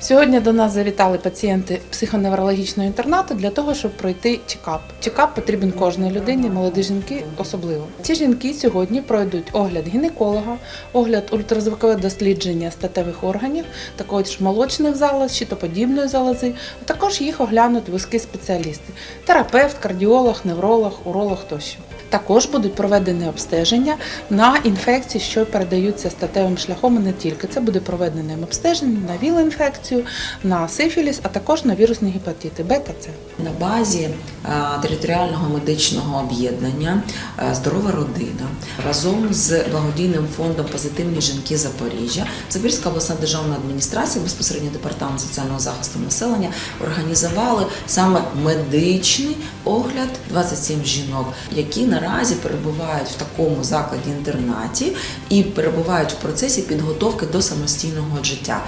Сьогодні до нас завітали пацієнти психоневрологічного інтернату для того, щоб пройти чекап. Чекап потрібен кожній людині, молоді жінки особливо. Ці жінки сьогодні пройдуть огляд гінеколога, огляд ультразвукове дослідження статевих органів, також молочних залоз, щитоподібної залози, а також їх оглянуть вузькі спеціалісти: терапевт, кардіолог, невролог, уролог тощо. Також будуть проведені обстеження на інфекції, що передаються статевим шляхом, і не тільки це буде проведене обстеження на ВІЛ-інфекцію, на сифіліс, а також на вірусні гепатити Б та С. На базі е, територіального медичного об'єднання е, Здорова родина разом з благодійним фондом Позитивні жінки Запоріжжя, Запорізька обласна державна адміністрація, безпосередньо департамент соціального захисту населення організували саме медичний огляд 27 жінок, які наразі перебувають в такому закладі інтернаті і перебувають в процесі підготовки до самостійного життя.